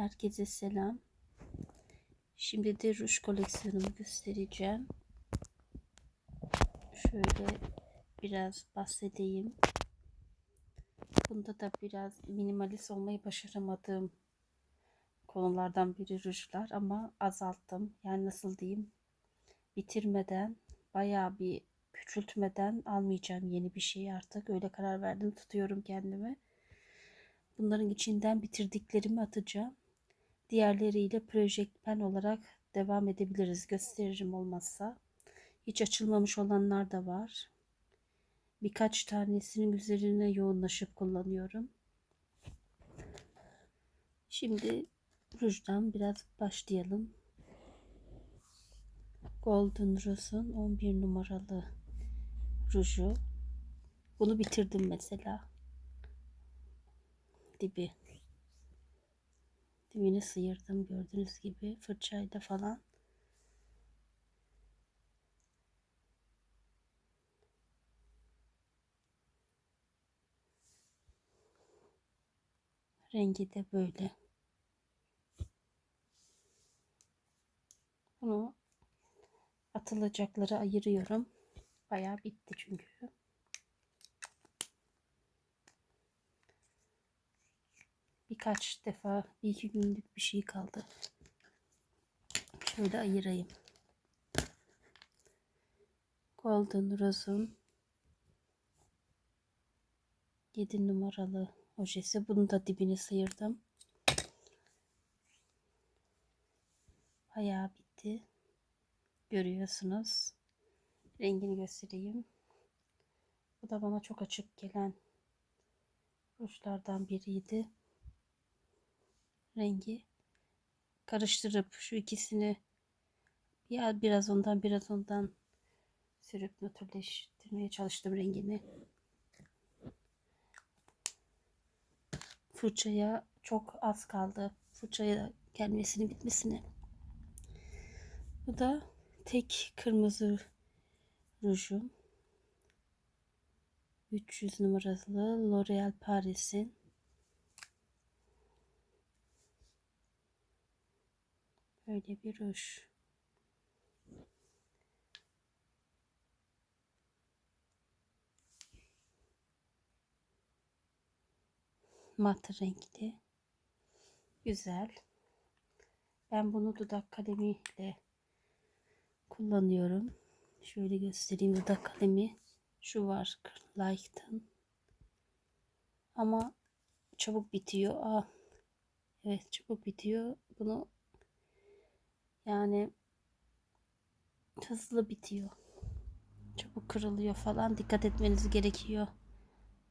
Herkese selam. Şimdi de ruj koleksiyonumu göstereceğim. Şöyle biraz bahsedeyim. Bunda da biraz minimalist olmayı başaramadığım konulardan biri rujlar ama azalttım. Yani nasıl diyeyim? Bitirmeden bayağı bir küçültmeden almayacağım yeni bir şey artık. Öyle karar verdim. Tutuyorum kendimi. Bunların içinden bitirdiklerimi atacağım. Diğerleriyle project pen olarak devam edebiliriz. Gösteririm olmazsa. Hiç açılmamış olanlar da var. Birkaç tanesinin üzerine yoğunlaşıp kullanıyorum. Şimdi rujdan biraz başlayalım. Golden Rose'un 11 numaralı ruju. Bunu bitirdim mesela. Dibi. Dibini sıyırdım gördüğünüz gibi fırçayla falan. Rengi de böyle. Bunu atılacakları ayırıyorum. Bayağı bitti çünkü. Birkaç defa bir iki günlük bir şey kaldı. Şöyle ayırayım. Golden Rose'un 7 numaralı ojesi. Bunu da dibini sıyırdım. Bayağı bitti. Görüyorsunuz. Rengini göstereyim. Bu da bana çok açık gelen rujlardan biriydi. Rengi karıştırıp şu ikisini ya biraz ondan biraz ondan sürüp nötrleştirmeye çalıştım rengini. Fırçaya çok az kaldı. Fırçaya gelmesini bitmesini. Bu da tek kırmızı rujum. 300 numaralı L'Oreal Paris'in. Böyle bir ruj. Mat renkli. Güzel. Ben bunu dudak kalemiyle kullanıyorum. Şöyle göstereyim dudak kalemi. Şu var Light'ın. Ama çabuk bitiyor. Aa, evet çabuk bitiyor. Bunu yani hızlı bitiyor. Çabuk kırılıyor falan. Dikkat etmeniz gerekiyor.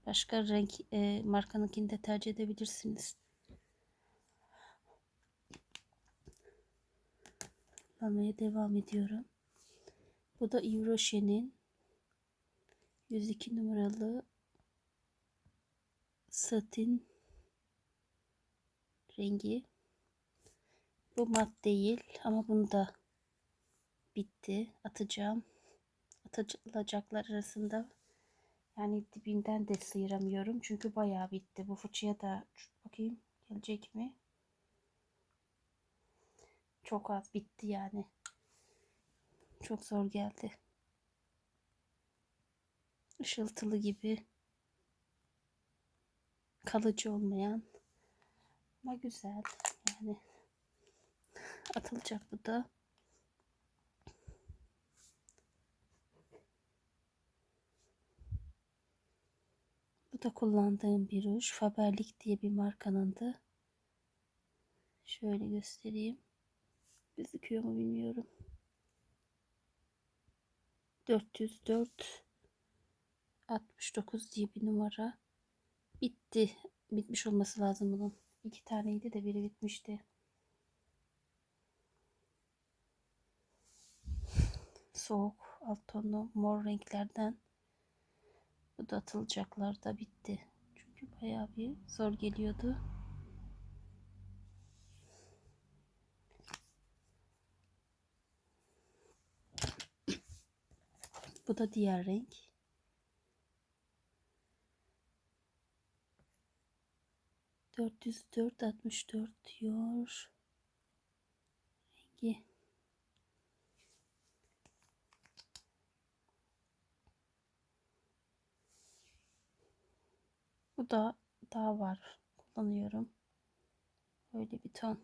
Başka renk e, markanınkini de tercih edebilirsiniz. Kullanmaya devam ediyorum. Bu da Yves Rocher'in 102 numaralı satin rengi. Bu mat değil ama bunu da bitti. Atacağım. Atılacaklar arasında yani dibinden de sıyıramıyorum. Çünkü bayağı bitti. Bu fıçıya da bakayım gelecek mi? Çok az bitti yani. Çok zor geldi. Işıltılı gibi. Kalıcı olmayan. Ama güzel. Yani atılacak bu da. Bu da kullandığım bir ruj. Faberlic diye bir markanındı. Şöyle göstereyim. Gözüküyor mu bilmiyorum. 404 69 diye bir numara. Bitti. Bitmiş olması lazım bunun. İki taneydi de biri bitmişti. Soğuk alt tonlu mor renklerden. Bu da atılacaklar da bitti. Çünkü bayağı bir zor geliyordu. Bu da diğer renk. 404 64 diyor. Rengi. Bu da daha var. Kullanıyorum. Böyle bir ton.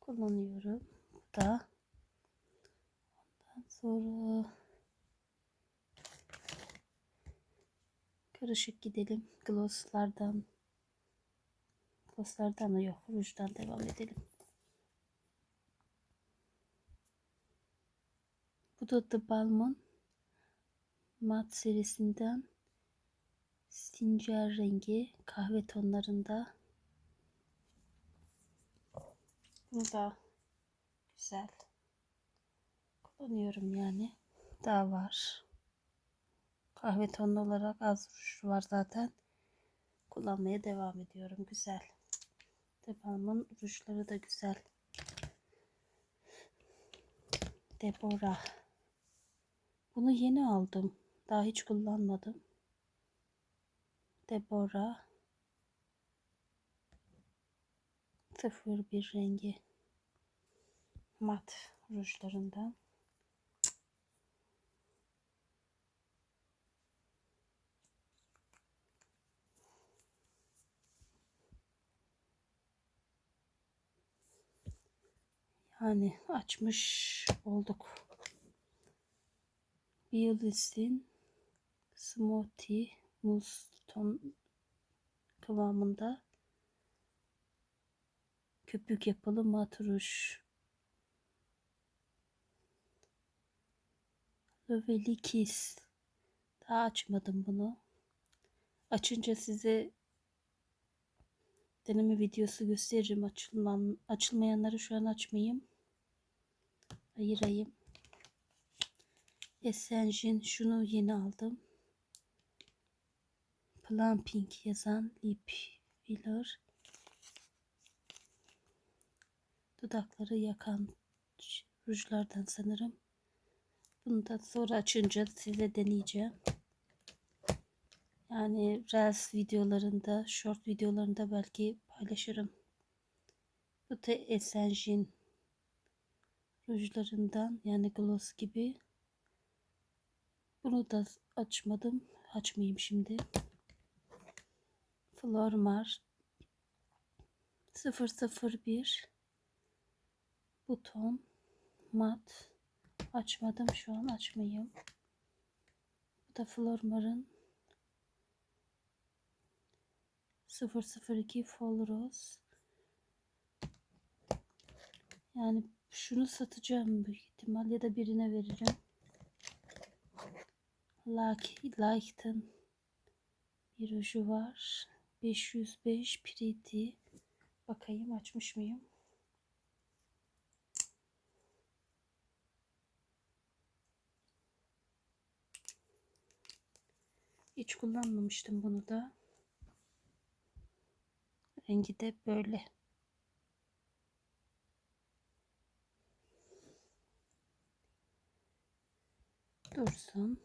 Kullanıyorum. Bu da. Ondan sonra karışık gidelim. Glosslardan glosslardan da yok. Rujdan devam edelim. Bu da The Balmain mat serisinden sincer rengi kahve tonlarında. Bu da güzel. Kullanıyorum yani. Daha var. Kahve tonlu olarak az ruj var zaten. Kullanmaya devam ediyorum. Güzel. Devamın rujları da güzel. Deborah. Bunu yeni aldım. Daha hiç kullanmadım. Deborah. 01 rengi. Mat rujlarından. Yani açmış olduk. Biolis'in Smoothie Mousse ton kıvamında köpük yapılı mat ruj. Lovely Kiss. Daha açmadım bunu. Açınca size deneme videosu gösteririm. Açılmam, açılmayanları şu an açmayayım. Ayırayım. Essential şunu yeni aldım. Plumping yazan lip filler. Dudakları yakan rujlardan sanırım. Bunu da sonra açınca size deneyeceğim. Yani Reels videolarında, short videolarında belki paylaşırım. Bu da Essential rujlarından yani gloss gibi. Bunu da açmadım. Açmayayım şimdi. Flormar 001 buton mat açmadım şu an açmayayım. Bu da Flormar'ın 002 Fall Rose yani şunu satacağım büyük ihtimal ya da birine vereceğim. Like, Like'ın bir ucu var. 505 Pretty. Bakayım açmış mıyım? Hiç kullanmamıştım bunu da. Rengi de böyle. Dursun.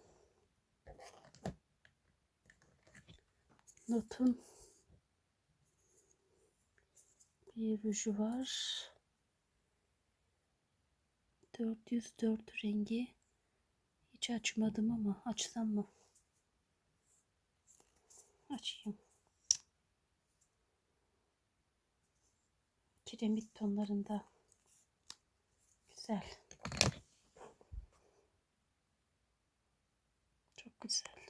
Notun bir ruju var. 404 rengi. Hiç açmadım ama açsam mı? Açayım. Kiremit tonlarında. Güzel. Çok güzel.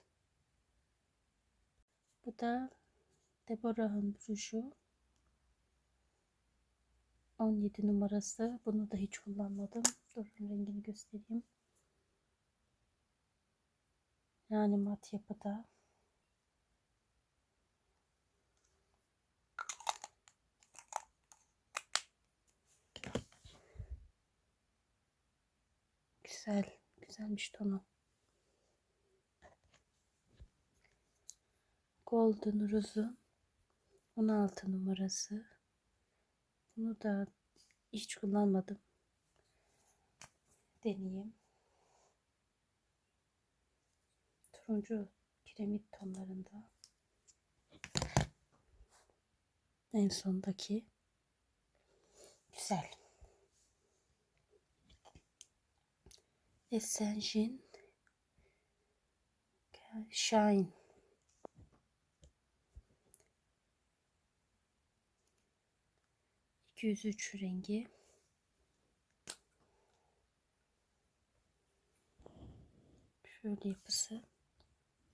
Bu da Deborah'ın ruju. 17 numarası. Bunu da hiç kullanmadım. Durun rengini göstereyim. Yani mat yapıda. Güzel. Güzelmiş tonu. Golden Rose'un 16 numarası. Bunu da hiç kullanmadım. Deneyeyim. Turuncu kiremit tonlarında. En sondaki. Güzel. Essenjin Shine İki yüz üç rengi. Şöyle yapısı.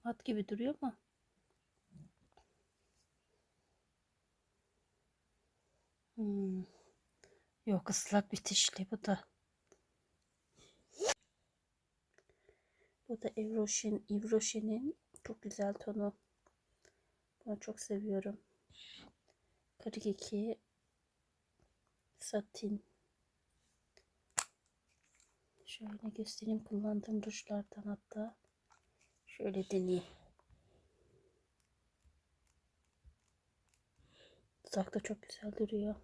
Mat gibi duruyor ama Hmm. Yok ıslak bitişli bu da. Bu da Evroşen, Evroşen'in çok güzel tonu. Bunu çok seviyorum. 42 satin. Şöyle göstereyim kullandığım rujlardan hatta. Şöyle deneyeyim. Dudakta çok güzel duruyor.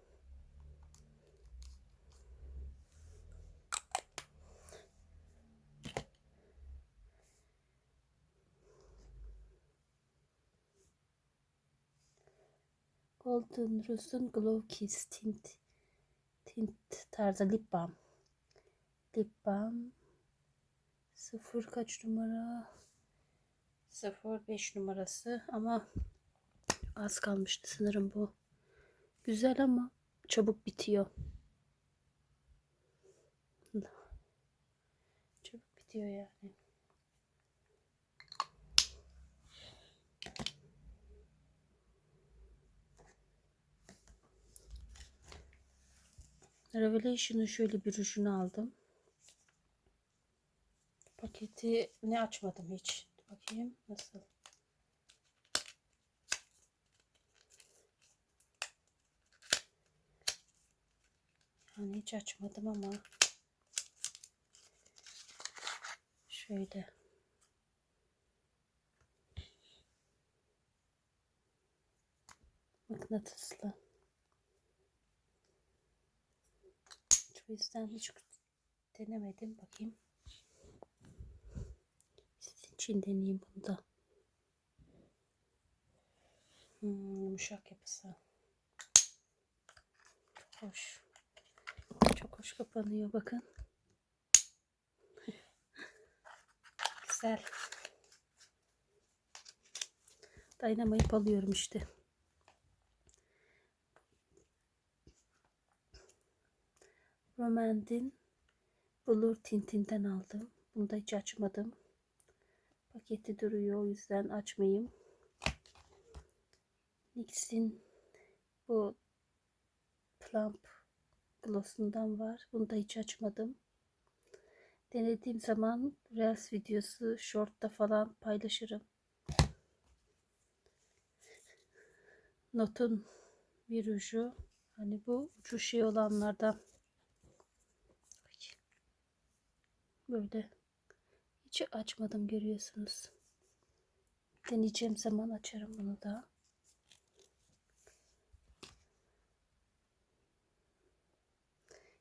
Golden Rose'un Glow Kiss Tint Tint tarzı lip balm. Lip balm 0 kaç numara? 05 numarası ama az kalmıştı sanırım bu. Güzel ama çabuk bitiyor. Çabuk bitiyor yani. Revelation'ın şöyle bir rujunu aldım. Paketi ne açmadım hiç. Bakayım nasıl. Yani hiç açmadım ama şöyle mıknatıslı. O yüzden hiç denemedim. Bakayım. Sizin için deneyeyim bunu da. Hmm, yumuşak yapısı. Hoş. Çok hoş kapanıyor bakın. Güzel. Dayanamayıp alıyorum işte. Romand'in Blur Tintin'den aldım. Bunu da hiç açmadım. Paketi duruyor o yüzden açmayayım. NYX'in bu Plump Gloss'undan var. Bunu da hiç açmadım. Denediğim zaman Reels videosu Short'ta falan paylaşırım. Notun bir ucu. Hani bu ucu şey olanlardan Böyle hiç açmadım görüyorsunuz. Deneyeceğim zaman açarım bunu da.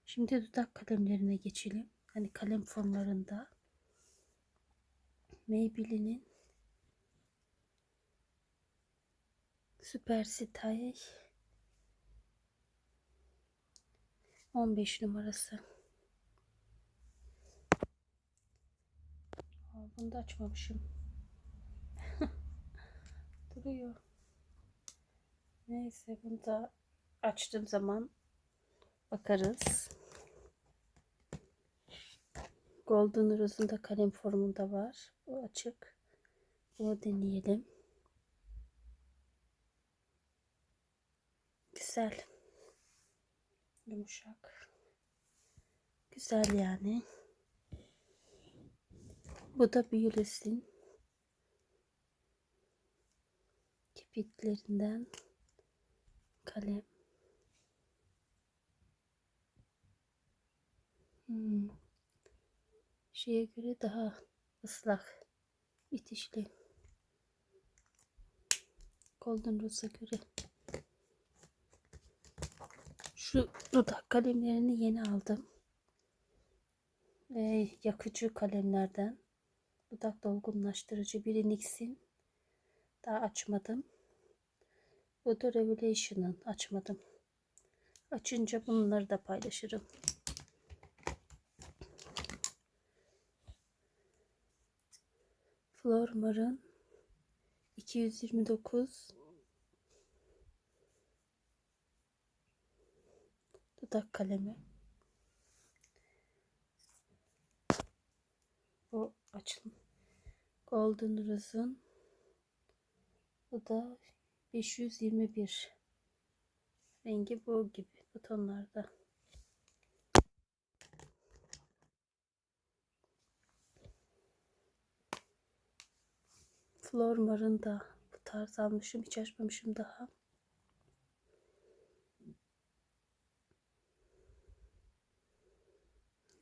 Şimdi dudak kalemlerine geçelim. Hani kalem formlarında. Maybelline'in Super Style 15 numarası. Bunu da açmamışım. Duruyor. Neyse bunu da açtığım zaman bakarız. Golden Rose'un da kalem formunda var. Bu açık. Bunu deneyelim. Güzel. Yumuşak. Güzel yani. Bu da Biyoles'in kipitlerinden kalem. Hmm. Şeye göre daha ıslak, bitişli. Golden Rose'a göre. Şu dudak kalemlerini yeni aldım. Ee, yakıcı kalemlerden dudak dolgunlaştırıcı biri NYX'in daha açmadım. Bu da Revelation'ın açmadım. Açınca bunları da paylaşırım. Flormar'ın 229 dudak kalemi. Bu açılım. Golden Rose'un bu da 521 rengi bu gibi bu tonlarda. Flormar'ın da bu tarz almışım. Hiç açmamışım daha.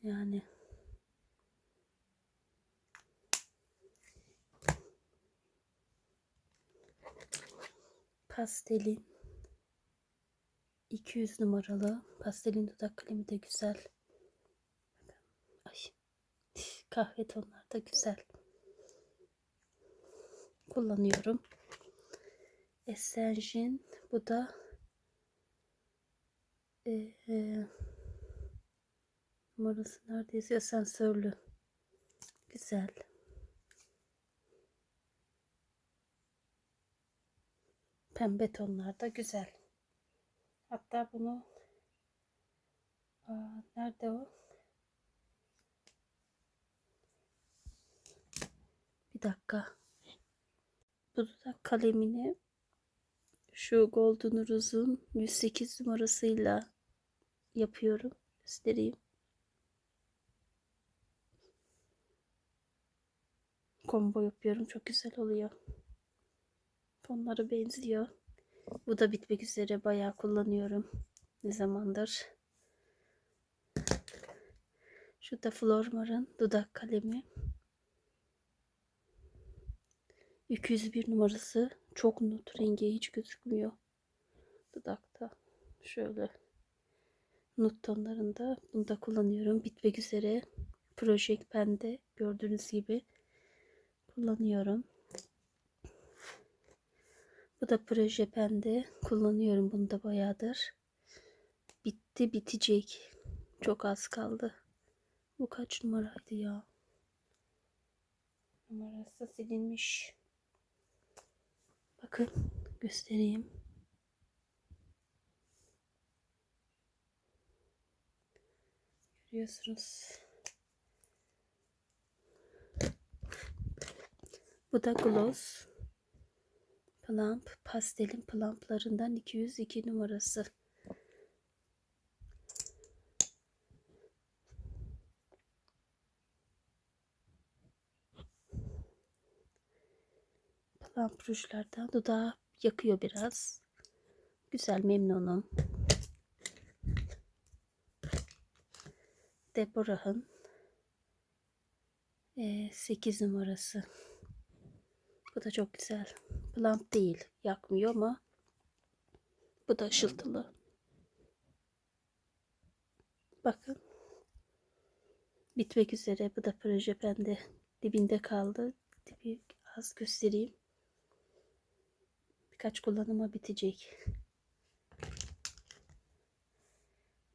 Yani pastelin 200 numaralı pastelin dudak kalemi de güzel. Ay. Kahve tonları da güzel. Kullanıyorum. Essenjin bu da e, e, numarası nerede yazıyor? Sensörlü. Güzel. Pembe tonlarda güzel. Hatta bunu Aa, nerede o? Bir dakika. Bu dudak kalemini şu Golden Rose'un 108 numarasıyla yapıyorum. Göstereyim. Combo yapıyorum. Çok güzel oluyor. Fonları benziyor. Bu da bitmek üzere. Bayağı kullanıyorum. Ne zamandır. Şu da Flormar'ın dudak kalemi. 201 numarası. Çok nut rengi hiç gözükmüyor. Dudakta. Şöyle. Nut tonlarında. Bunu da kullanıyorum. Bitmek üzere. Project Pen'de gördüğünüz gibi kullanıyorum. Bu da proje pende. Kullanıyorum bunu da bayağıdır. Bitti bitecek. Çok az kaldı. Bu kaç numaraydı ya? Numarası silinmiş. Bakın göstereyim. Görüyorsunuz. Bu da gloss. Plump pastelin plumplarından 202 numarası. Plump rujlardan dudağı yakıyor biraz. Güzel memnunum. Deborah'ın 8 numarası. Bu da çok güzel. Plump değil. Yakmıyor ama bu da ışıltılı. Bakın. Bitmek üzere. Bu da proje bende dibinde kaldı. Dibi az göstereyim. Birkaç kullanıma bitecek.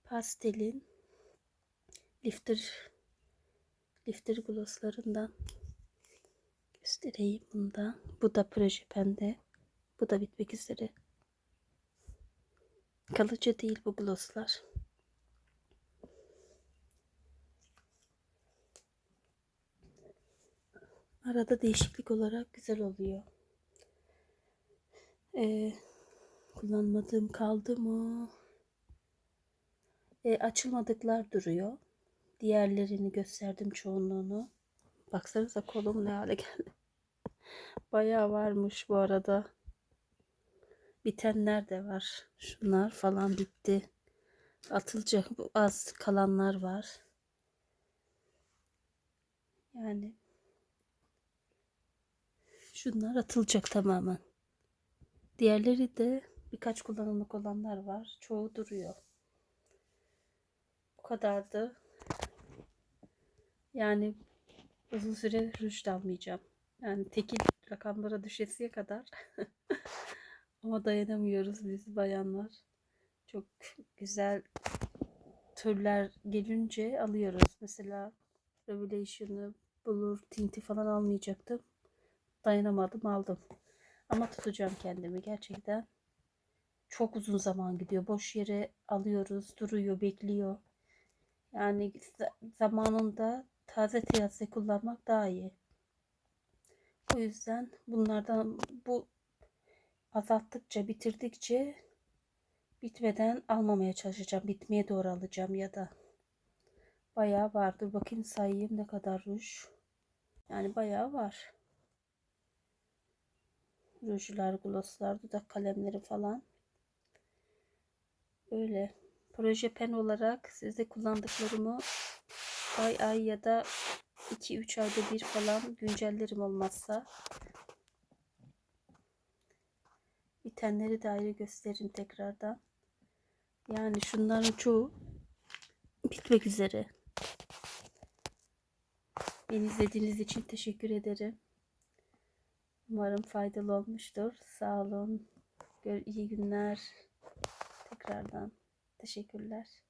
Pastelin lifter lifter glosslarından göstereyim bunu da. Bu da proje pende. Bu da bitmek üzere. Kalıcı değil bu glosslar. Arada değişiklik olarak güzel oluyor. Ee, kullanmadığım kaldı mı? Ee, açılmadıklar duruyor. Diğerlerini gösterdim çoğunluğunu. Baksanıza kolum ne hale geldi. Bayağı varmış bu arada. Bitenler de var. Şunlar falan bitti. Atılacak bu az kalanlar var. Yani şunlar atılacak tamamen. Diğerleri de birkaç kullanımlık olanlar var. Çoğu duruyor. Bu kadardı. Yani uzun süre ruj almayacağım. Yani tekil rakamlara düşesiye kadar Ama dayanamıyoruz biz bayanlar. Çok güzel türler gelince alıyoruz. Mesela Revelation'ı, Blur, Tinti falan almayacaktım. Dayanamadım aldım. Ama tutacağım kendimi gerçekten. Çok uzun zaman gidiyor. Boş yere alıyoruz, duruyor, bekliyor. Yani za- zamanında taze THC kullanmak daha iyi. O yüzden bunlardan bu azalttıkça, bitirdikçe bitmeden almamaya çalışacağım. Bitmeye doğru alacağım ya da bayağı var. Dur bakayım sayayım ne kadar ruj. Yani bayağı var. Rujlar, glosslar, dudak kalemleri falan. Böyle proje pen olarak sizde kullandıklarımı ay ay ya da 2-3 ayda bir falan güncellerim olmazsa. Bitenleri de ayrı gösteririm tekrardan. Yani şunların çoğu bitmek üzere. Beni izlediğiniz için teşekkür ederim. Umarım faydalı olmuştur. Sağ olun. Gör, iyi günler. Tekrardan teşekkürler.